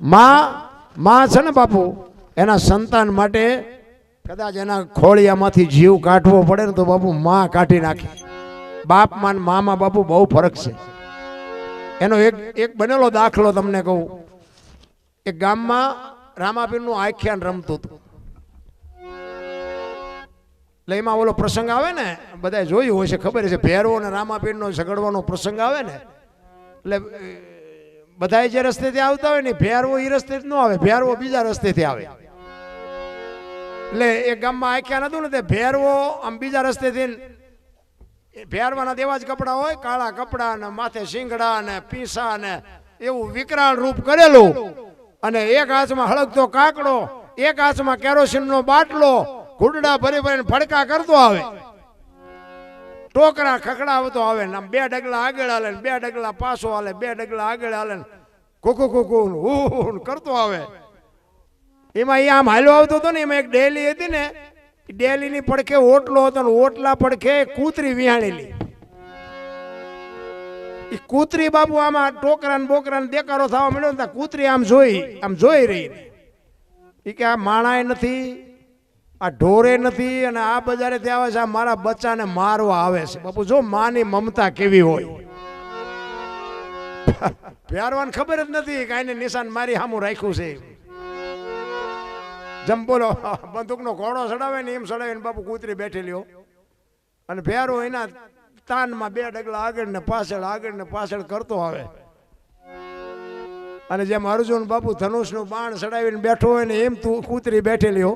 માં માં છે ને બાપુ, એના સંતાન માટે કદાચ એના ખોળિયામાંથી જીવ કાઢવો પડે ને તો બાપુ માં કાઢી નાખે. બાપમાં ને મામાં બાપુ બહુ ફરક છે. એનો એક એક બનેલો દાખલો તમને કહું. એક ગામમાં રામાપીરનું આખ્યાન રમતું હતું. એટલે એમાં ઓલો પ્રસંગ આવે ને બધા જોયું હોય છે ખબર છે ભેરવો અને રામાપીરનો ઝઘડવાનો પ્રસંગ આવે ને. એટલે બધા જે રસ્તેથી આવતા હોય ને ભેરવો એ રસ્તે ન આવે, ભેરવો બીજા રસ્તેથી આવે. એટલે એ ગામમાં આખ્યા નતું ને તે ભેરવો આમ બીજા રસ્તેથી ભેરવાના દેવા જ કપડાં હોય, કાળા કપડાં ને માથે શિંગડા ને પીસા ને એવું વિકરાળ રૂપ કરેલું. અને એક હાથમાં હળગતો કાકડો, એક હાથમાં કેરોસીનનો બાટલો, ઘૂંટડા ભરી ભરીને ફડકા કરતો આવે. ટોકરા ખખડાવતો આવે ને આમ બે ડગલા આગળ હાલે બે ડગલા પાછો હાલે, બે ડગલા આગળ હાલે ને કુકુ હું કરતો આવે. એમાં એ આમ હાલ્યો આવતો હતો ને, એમાં એક ડેલી હતી ને ડેલીની પડખે ઓટલો હતો ને, ઓટલા પડખે કૂતરી વિહાણેલી. એ કૂતરી બાબુ આમાં ટોકરા ને બોકરા ને દેકારો થવા મળ્યો ને કૂતરી આમ જોઈ આમ જોઈ રહી. એ કે આ માણાય નથી આ ઢોરે નથી અને આ બજારે ત્યાં આવે છે, આ મારા બચ્ચાને મારવા આવે છે. બાપુ, જો માની મમતા કેવી હોય. પ્યારવાન ખબર જ નથી કે નિશાન મારી સામું રાખ્યું છે. જમ બોલો, બંદૂકનો ઘોડો ચડાવે ને એમ ચડાવીને બાપુ કૂતરી બેઠી લ્યો અને ભેરો એના તાનમાં બે ડગલા આગળ ને પાછળ, આગળ ને પાછળ કરતો આવે. અને જેમ અર્જુન બાપુ ધનુષનું બાણ ચડાવીને બેઠો હોય ને એમ તું કૂતરી બેઠેલી હો.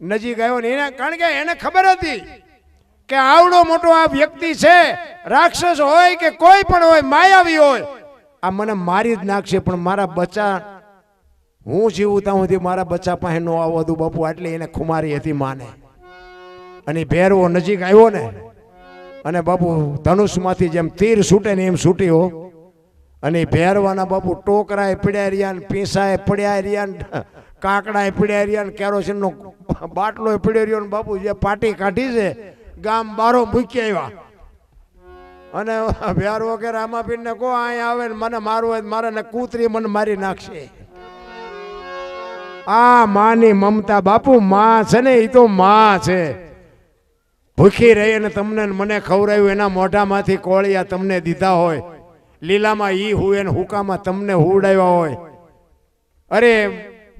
નજીક આવ્યો ને એને કારણ કે એને ખબર હતી કે આવડો મોટો આ વ્યક્તિ છે, રાક્ષસ હોય કે કોઈ પણ હોય, માયાવી હોય. આ મને મારી જ નાખશે, પણ મારા બચ્ચા હું જીવું ત્યાં સુધી મારા બચ્ચા પાસે નો આવો હતું બાપુ, આટલી એને ખુમારી હતી માને. અને ભેરવો નજીક આવ્યો ને, અને બાપુ ધનુષમાંથી જેમ તીર છૂટે ને એમ છૂટ્યો. અને ભેરવાના બાપુ ટોકરાએ પીડ્યા રહ્યા ને પીસાએ પડ્યા રહ્યા ને પીડ્યા રહ્યા ને કેરોસીનનો બાટલો પીડ્યો રહ્યો ને બાપુ જે પાટી કાઢી છે, ગામ બારો મૂકી આવ્યા. અને ભેરવો વગેરે રામાપીરને કહો અહીંયા આવે ને મને મારવું હોય મારે ને કૂતરી મને મારી નાખશે. આ માની મમતા બાપુ, માં છે ને એ તો માં છે. ભૂખી રહી અને તમને મને ખવડાવ્યું, એના મોઢામાંથી કોળિયા તમને દીધા હોય. લીલામાં ઈ હુએ ને હુકામાં તમને હુડાવ્યા હોય. અરે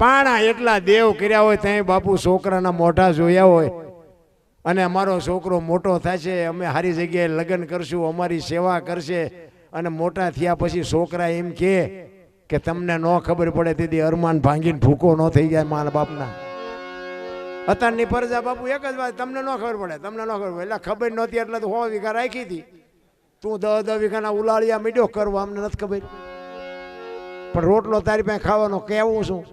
પાણા એટલા દેવ કર્યા હોય ત્યાં બાપુ છોકરાના મોઢા જોયા હોય. અને અમારો છોકરો મોટો થશે, અમે સારી જગ્યાએ લગ્ન કરશું, અમારી સેવા કરશે. અને મોટા થયા પછી છોકરા એમ કહે કે તમને ન ખબર પડે, તેથી અરમાન ભાંગીને ભૂકો ન થઈ જાય મારા બાપના. અત્યારની પરજા બાપુ એક જ વાત, તમને ન ખબર પડે, તમને ન ખબર પડે. એટલે ખબર નહોતી, એટલે તો હો વીઘા રાખી હતી. તું દહ દહ વીઘાના ઉલાળિયા મીડ્યો કરવા, અમને નથી ખબર. પણ રોટલો તારી પાસે ખાવાનો કેવું શું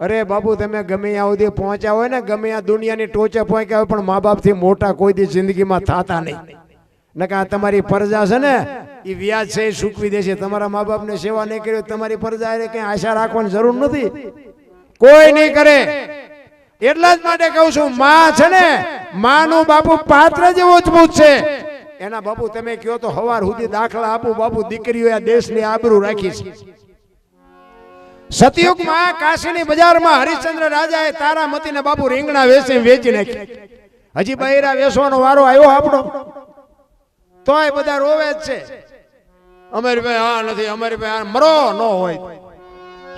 અરે બાબુ તમે ગમે ત્યાં સુધી પહોંચ્યા હોય ને, ગમે આ દુનિયાની ટોચે પહોંચ્યા હોય, પણ મા બાપથી મોટા કોઈ દી જિંદગીમાં થતા નહીં. નકા તમારી પરજા છે ને એ વ્યાજ છે એ સૂકવી દેશે. તમારા મા બાપને સેવા નહીં કરી તમારી પરજા એ કઈ આશા રાખવાની જરૂર નથી. કોઈ નહીં કરે. એટલા જ માટે કહું છું, માં છે ને, માનું બાપુ પાત્ર જેવો મજબૂત છે. એના બાપુ, તમે કયો તો હવાર સુધી દાખલા આપું બાપુ, દીકરીઓ આ દેશની આબરૂ રાખી છે સતયુગમાં કાશીની બજારમાં હરિશ્ચંદ્ર રાજાએ તારામતીને બાપુ રીંગણા વેચી વેચી નાખી હજી બહેરા વેચવાનો વારો આવ્યો આપણો. તોય બધા રોવે જ છે. અમારી ભાઈ હા નથી, અમારી ભાઈ આ મરો ન હોય.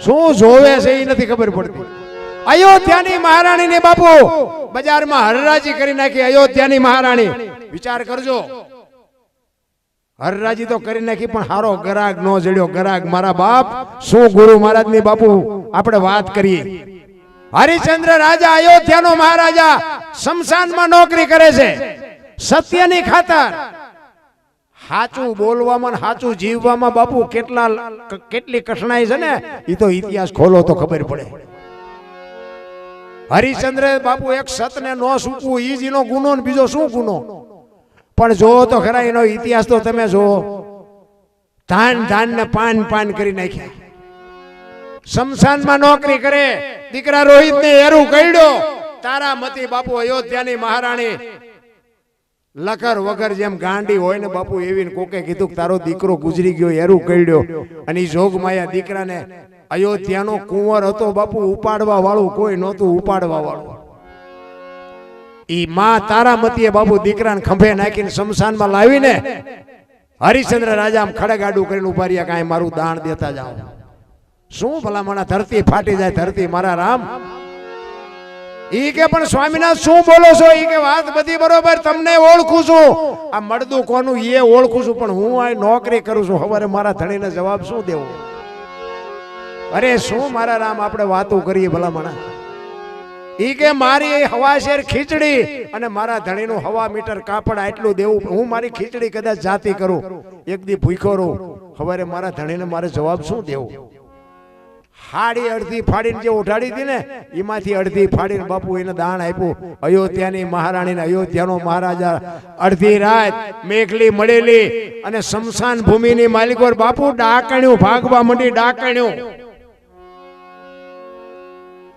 શું જોવે છે એ નથી ખબર પડતી. અયોધ્યાની મહારાણીને બાપુ, બજારમાં હરરાજી કરી નાખી અયોધ્યાની મહારાણી. વિચાર કરજો. હરરાજી તો કરી નાખી, પણ હારો ગરાગ નો જડ્યો. ગરાગ મારા બાપ, શું ગુરુ મહારાજની બાપુ? આપણે વાત કરીએ. હરિચંદ્ર રાજા અયોધ્યાનો મહારાજા શમશાનમાં નોકરી કરે છે. સત્યની ખાતર. સાચું બોલવામાં સાચું જીવવામાં બાપુ કેટલા કેટલી કઠણાઈ છે ને? એ તો ઇતિહાસ ખોલો તો ખબર પડે. હરિચંદ્ર બાપુ એક સતને ન સૂકવું ઈ જ એનો ગુનો ને બીજો શું ગુનો? પણ જોવો તો ખરા એનો ઇતિહાસ તો તમે જોવો ધાન ધાન ને પાન પાન કરી નાખ્યા. શમશાનમાં નોકરી કરે, દીકરા રોહિત ને એરું કઈડ્યો તારામતી બાપુ અયોધ્યાની મહારાણી. લખર વગર જેમ ગાંડી હોય ને બાપુ એવી કોકે કીધું તારો દીકરો ગુજરી ગયો, એરું કઈડ્યો અને જોગ જોગમાયા દીકરાને અયોધ્યાનો કુંવર હતો બાપુ ઉપાડવા વાળું કોઈ નહોતું ઉપાડવા વાળું ઈ માં તારામતીએ બાબુ દીકરાને ખંભે નાખીને શમશાનમાં લાવીને હરિશ્ચંદ્ર રાજા આમ ખડગાડું કરીને ઊભા રહ્યા કાંઈ મારું દાણ દેતા જાઓ. શું ભલામણા? ધરતી ફાટી જાય, ધરતી મારા રામ. ઈ કે, પણ સ્વામીનાથ, શું બોલો છો? ઈ કે, વાત બધી બરોબર, તમને ઓળખું છું. આ મળદું કોનું? એ ઓળખું છું, પણ હું આ નોકરી કરું છું. હવે મારા ધણીને જવાબ શું દેવો? અરે શું મારા રામ, આપણે વાતો કરીએ ભલામણા? ઈ કે મારી હવા ખીચડી અને મારા ધણીનું હવા મીટર કાપડ આટલું દેવું. હું મારી ખીચડી કદાચ જાતી કરું. એક દી ભૂખો રહું. હવારે મારા ધણીને મારે જવાબ શું દેવો? હાડી અડધી ફાડીને જે ઉઠાડી હતી ને, એમાંથી અડધી ફાડીને બાપુ એને દાન આપ્યું. અયોધ્યાની મહારાણીને, અયોધ્યાનો મહારાજા અડધી રાત મેઘલી મળેલી અને શમશાન ભૂમિની માલિકો બાપુ ડાકણ્યું, ભાગવા મંડી ડાકણ્યું.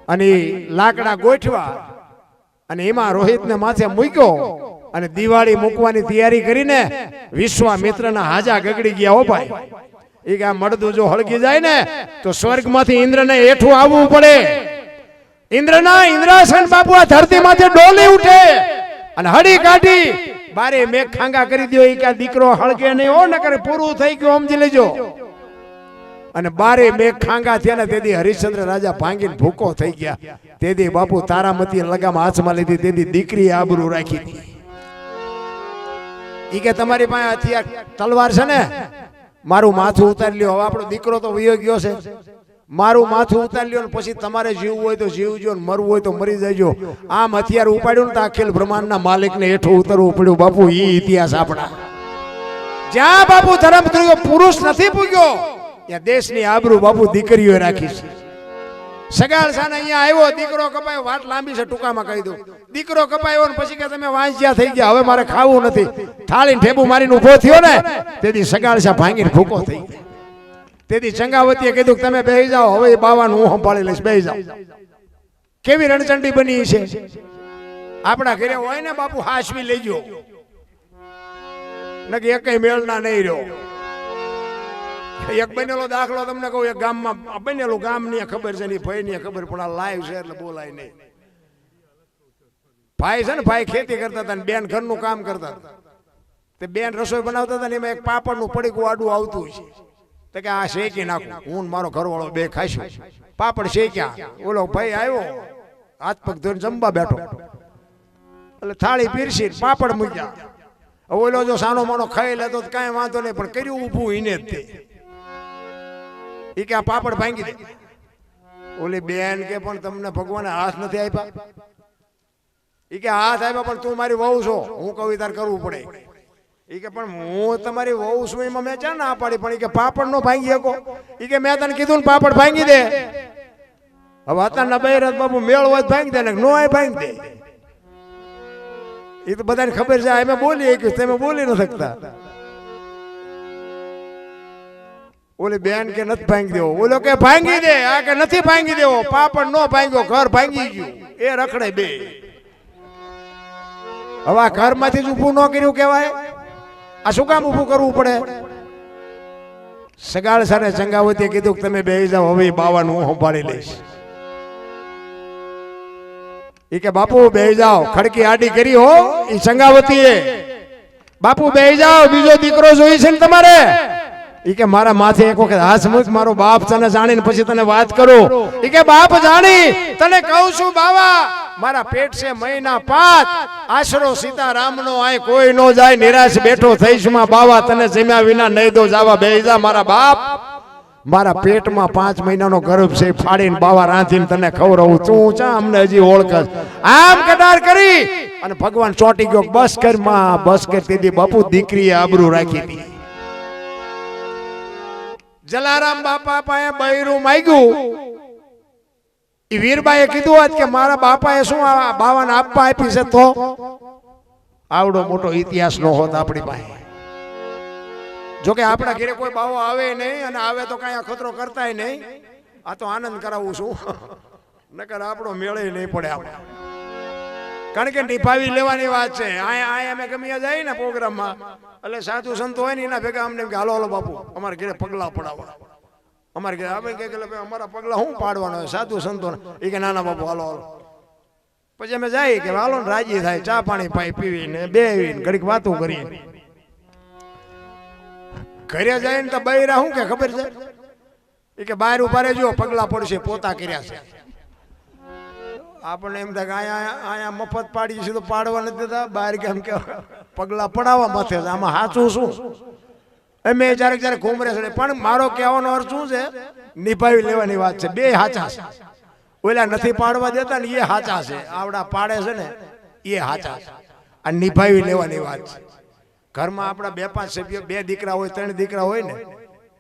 અને લાકડા ગોઠવા અને એમાં રોહિતને માથે મૂક્યો અને દિવાળી મૂકવાની તૈયારી કરીને વિશ્વામિત્રના હાજા ગગડી ગયા, હો ભાઈ. એ કે આ મળદું જો હળગી જાય ને, તો સ્વર્ગમાંથી ઇન્દ્રને હેઠું આવવું પડે. ઇન્દ્રના ઇન્દ્રાસન બાપુ આ ધરતીમાંથી ડોલી ઉઠે અને હળી કાઢી, બારે મેઘ ખાંગા કરી દો એ કે દીકરો હળગે નહીં હો, નકર પૂરું થઈ ગયું, સમજી લેજો. અને બારે મેઘ ખાંગા થયા ને તેથી હરિશ્ચંદ્ર રાજા ભાંગીને ભૂકો થઈ ગયા. તેથી બાપુ તારામતી લગામ હાથમાં લીધી, તેથી દીકરી આબરૂ રાખી એ કે તમારી પાસે હથિયાર તલવાર છે ને? મારું માથું ઉતારી લ્યો. હવે આપણો દીકરો તો વયો ગયો છે. મારું માથું ઉતારી લ્યો ને પછી તમારે જીવવું હોય તો જીવજો ને મરવું હોય તો મરી જજો. આમ હથિયાર ઉપાડ્યું ને તો અખિલ બ્રહ્માંડના માલિકને હેઠું ઉતરવું પડ્યું. બાપુ, ઈ ઇતિહાસ આપણા. જ્યાં બાપુ ધર્મ પુરુષ નથી પૂગ્યો ત્યાં દેશની આબરૂ બાપુ દીકરીઓએ રાખી છે. સગાળ સાને અહીંયા આવ્યો, દીકરો કપાયો, વાત લાંબી છે, ટૂંકામાં કહી દઉં. દીકરો કપાયો ને પછી કે તમે વાંચ્યા થઈ ગયા, હવે મારે ખાવું નથી. થાળીને ઠેબુ મારીને ઊભો થયો ને, તેથી સગાળ સા ભાંગીને ભૂકો થઈ ગયો. તેથી ચંગાવતીએ કીધું કે તમે બેસી જાઓ, હવે બાવાનું હું સંભાળી લઈશ, બેહી જાઓ. કેવી રણચંડી બની છે? આપણા ઘરે હોય ને બાપુ હાશવી લેજો. નકે એકય મેળના નહીં રહ્યો. એક બનેલો દાખલો તમને કહું, એક ગામમાં બનેલું ગામની ખબર છે ની ભાઈ ની ખબર, પણ આ લાઈવ છે એટલે બોલાય નહીં. ભાઈ છે ને, ભાઈ ખેતી કરતા હતા ને બેન ઘરનું કામ કરતા હતા. તે બેન રસોઈ બનાવતા હતા ને એમાં એક પાપડનું પડીકું આડું આવતું છે તો કે આ શેકી નાખું. હું મારો ઘરવાળો બે ખાઈશું. પાપડ શેક્યા. ઓલો ભાઈ આવ્યો. હાથ પગ ધોઈને જમવા બેઠો. એટલે થાળી પીરસી પાપડ મૂક્યા. ઓલો જો સાનો માનો ખાઈ લેતો કાંઈ વાંધો નહીં, પણ કર્યું ઊભું ઈને જ તે. ઈ કે આ પાપડ ભાંગી દે. ઓલી બેન કે પણ તમને ભગવાને હાથ નથી આપ્યા? ઈ કે હાથ આપ્યા પણ તું મારી વહુ છો. હું કહું તાર કરવું પડે. ઈ કે પણ હું તમારી વહુ છું એમાં મેં ચા ના પાડી? પણ એ કે પાપડ નો ભાંગી શકો. ઈ કે મેં તને કીધું ને પાપડ ભાંગી દે. હવે અત્યારના બૈરત બાબુ મેળ હોય ભાંગી દે ને નો હોય ભાંગી દે. એ તો બધાને ખબર છે અમે બોલીએ કે તમે બોલી ન શકતા. ઓલી બેન કે નથી ભાંગી દેવો. ઓલો કે ભાંગી દે આ કે નથી ભાંગી દેવો. પાપડ નો ભાંગ્યો ઘર ભાંગી ગયું. એ રખડે બે. હવે આ ઘરમાંથી જ ઊભું ન કર્યું કેવાય આ શું કામ ઊભું કરવું પડે? સગાળ સાને ચંગાવતીએ કીધું કે તમે બેસી જાઓ હવે બાવાનું હું સંભાળી લઈશ. ઈ કે બાપુ બેસી જાઓ. ખડકી આડી કરી હો એ ચંગાવતીએ. બાપુ બે જાઓ બીજો દીકરો જોઈ છે ને તમારે? ઈ કે મારા માથે એક વખત હાથ મૂક, મારો બાપ તને જાણીને પછી તને વાત કરું. ઈ કે બાપ જાણી, તને કહું છું બાવા, મારા પેટ છે મહિના પાંચ આશરો સીતારામનો આય કોઈ નો જાય, નિરાશ બેઠો થઈશમાં બાવા, તને જમ્યા વિના નહીં દો, જાવા બે જા મારા બાપ. મારા પેટમાં પાંચ મહિનાનો ગર્ભ છે, ફાડીને બાવા રાંધીને તને ખવડાવું. તું ચા અમને હજી ઓળખ આમ કટાર કરી, અને ભગવાન ચોટી ગયો, બસ કરમાં, બસ કર. દીધી બાપુ દીકરીએ આબરૂ રાખી હતી જલારામ બાપા પાસે બૈરું માગ્યું. એ વીરબાએ કીધું હોત કે મારા બાપાએ શું આ બાવાને આપવા આપી છે તો? આવડો મોટો ઇતિહાસ નો હોત આપણી પાસે. જોકે આપણા ઘરે કોઈ બાવો આવે નહીં અને આવે તો કાંઈ અખતરો કરતાય નહીં. આ તો આનંદ કરાવું છું. નકર આપણો મેળે નહીં પડે આપણે. કારણ કે નિભાવી લેવાની વાત છે. અહીંયા અહીંયા અમે ગમે જાય ને પ્રોગ્રામમાં, એટલે સાધુ સંતો હોય ને એના ભેગા અમને હાલો હાલો, બાપુ, અમારે ઘરે પગલા પડાવવા અમારે ઘરે અમે કે અમારા પગલા શું પાડવાના હોય? સાધુ સંતો એ કે નાના બાપુ, હાલો હાલો. પછી અમે જાય કે, હાલો, ને રાજી થાય, ચા પાણી પાઈ પીવીને બેવીને ઘડીક વાતો કરીએ. ઘરે જાય ને તો બૈરા શું કે ખબર છે? એ કે, બહાર ઊભા રહેજો, પગલા પડશે, પોતા કર્યા છે. આપણને એમ થાય કે અહીંયા અહીંયા મફત પાડીએ છીએ તો પાડવા નથી દેતા. બહાર કેમ કે પગલા પડાવવા માથે છે. આમાં સાચું શું? અમે જ્યારે જ્યારે ઘૂમરે છે, પણ મારો કહેવાનો અર્થ શું છે? નિભાવી લેવાની વાત છે. બે હાચા છે. ઓલા નથી પાડવા દેતા ને એ સાચા છે. આવડા પાડે છે ને, એ હાચા છે. આ નિભાવી લેવાની વાત છે. ઘરમાં આપણા બે પાંચ સભ્યો, બે દીકરા હોય, ત્રણ દીકરા હોય ને,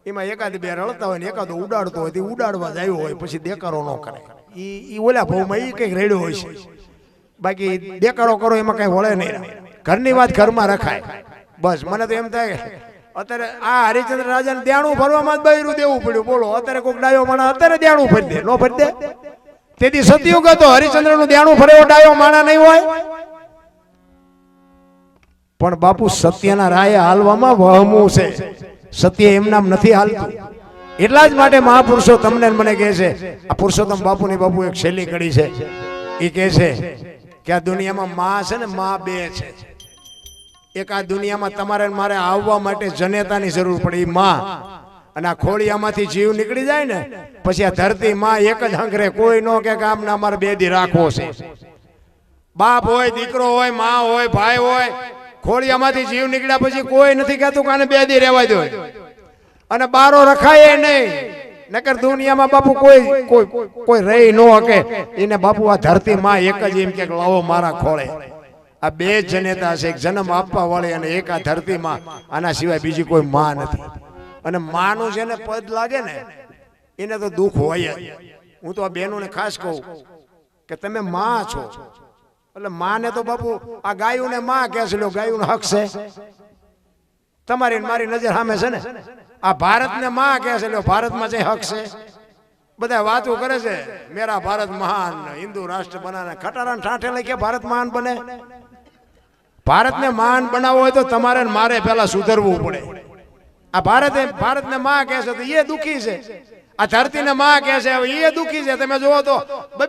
એમાં એકાદ બે રળતા હોય ને, એકાદો ઉડાડતો હોય, તે ઉડાડવા જ આવ્યો હોય, પછી દેકારો ન કરે. ઈ એ ઓલા ભાવમાં ઈ કંઈક રેડ્યો હોય છે. બાકી દેકારો કરો એમાં કઈ વળે નહીં ઘરની વાત ઘરમાં રખાય. બસ મને તો એમ થાય અત્યારે આ હરિચંદ્ર રાજાને દેણું ભરવામાં જ બૈરું દેવું પડ્યું. બોલો અત્યારે કોઈક ડાયો માણા અત્યારે દેણું ભરી દે. નો ભરી દે. તેથી સતયુગ હતો. હરિચંદ્રનું દેણું ભરેવો ડાયો માણા નહીં હોય. પણ બાપુ સત્યના રાયે હાલવામાં વહમું છે. સત્ય એમ નામ નથી હાલતું. એટલા જ માટે મહાપુરુષો તમને મને કહે છે, આ પુરુષોત્તમ બાપુની બાપુ એક શૈલી કડી છે. એ કહે છે કે આ દુનિયામાં માં છે ને માં બે છે. એક આ દુનિયામાં તમારે મારે આવવા માટે જનેતાની જરૂર પડે એ અને આ ખોળિયામાંથી જીવ નીકળી જાય ને, પછી આ ધરતી માં એક જ હંકરે કોઈ નો કે ગામના અમારે બે દી રાખવો છે. બાપ હોય, દીકરો હોય, માં હોય, ભાઈ હોય, ખોળિયામાંથી જીવ નીકળ્યા પછી કોઈ નથી કહેતું કે આને બે દી રહેવા દો. અને બારો રખાય નહીં. નકર દુનિયામાં બાપુ કોઈ કોઈ કોઈ રહી ન શકે. એને બાપુ આ ધરતી માં એક જ એમ કે લાવો મારા ખોળે. આ બે જનેતા છે, એક જન્મ આપવા વાળી અને એક આ ધરતીમાં. આના સિવાય બીજી કોઈ માં નથી. અને માનું જેને પદ લાગે ને, એને તો દુઃખ હોય જ. હું તો આ બહેનોને ખાસ કહું કે તમે માં છો. એટલે માને તો બાપુ આ ગાયુંને માં કહે છે ગાયું હક છે તમારી મારી નજર સામે છે ને. આ ભારતને માં કહે છે એટલે ભારતમાં જે હક છે, બધા વાતો કરે છે, મેરા ભારત મહાન હિન્દુ રાષ્ટ્ર બનાને ખટારા ઠાઠે લઈ કે ભારત મહાન બને. ભારતને મહાન બનાવવો હોય તો તમારે મારે પહેલા સુધરવું પડે. આ ભારત, ભારતને માં કહે છે તો એ દુખી છે. આ ધરતીને માં કહે છે, હવે એ દુખી છે. તમે જુઓ તો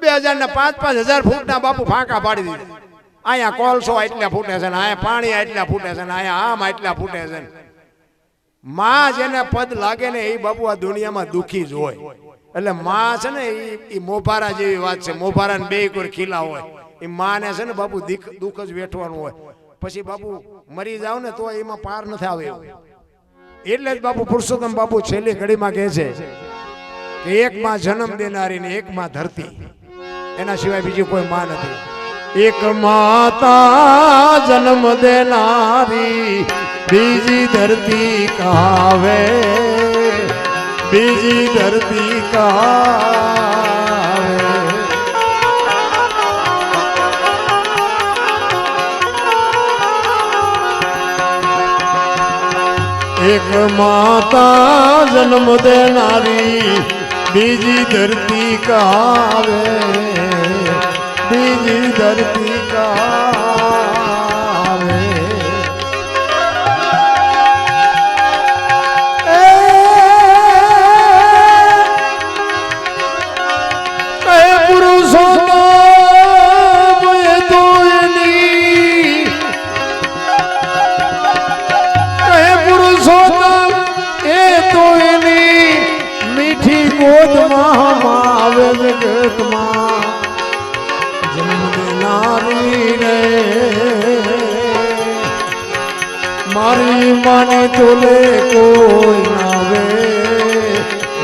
બે હજાર ને પાંચ પાંચ હજાર ફૂટના બાપુ ફાંકા પાડી દીધા. અહીંયા કોલસો આટલા ફૂટે છે ને, અહીંયા પાણી આટલા ફૂટે છે ને, અહીંયા આમ આટલા ફૂટે છે ને. માં જેને પદ લાગે ને એ બાપુ આ દુનિયામાં દુખી જ હોય. એટલે માં છે ને એ મોભારા જેવી વાત છે. મોભારા ને બે કોઈ ખીલા હોય. એ માને છે ને બાપુ દુઃખ જ વેઠવાનું હોય. પછી બાપુ મરી જાવ ને તો એમાં પાર નથી આવે એટલે જ બાપુ પુરુષોત્તમ બાપુ છેલ્લી ઘડીમાં કહે છે કે એક માં જન્મ દેનારી ને એક માં ધરતી. એના સિવાય બીજી કોઈ માં નથી. એક માતા જન્મ દેનારી બીજી ધરતી કાવે. બીજી ધરતી કાવે. એક માતા જન્મ દેનારી બીજી ધરતી કાવે. બીજી ધરતી કાવે. જન્મ દેનારી રે મારી માની ચોલે કોઈ નાવે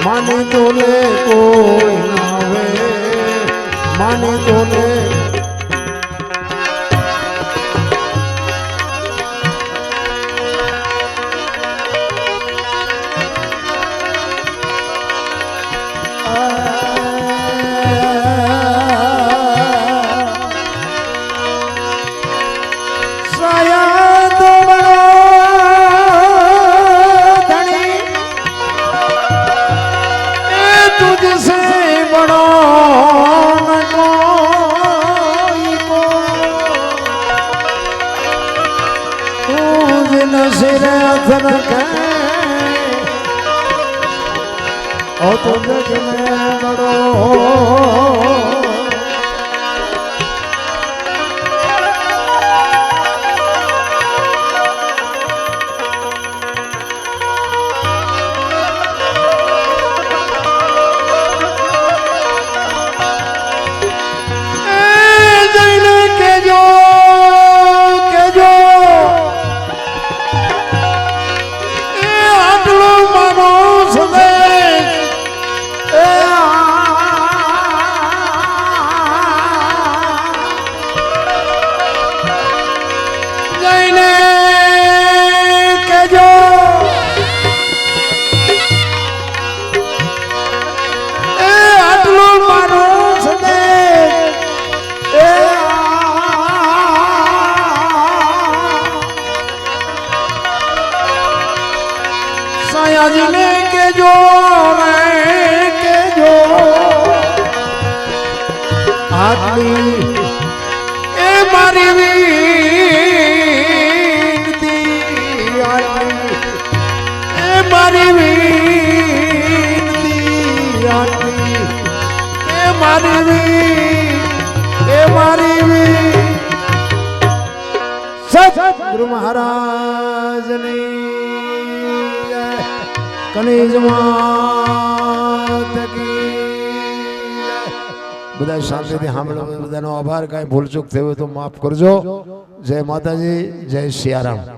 માની ચોલે કોઈ નાવે માની તોલે મારી. બધા શાંતિથી સાંભળો, બધાનો આભાર. કાંઈ ભૂલચૂક થયો તો માફ કરજો. જય માતાજી, જય સિયારામ.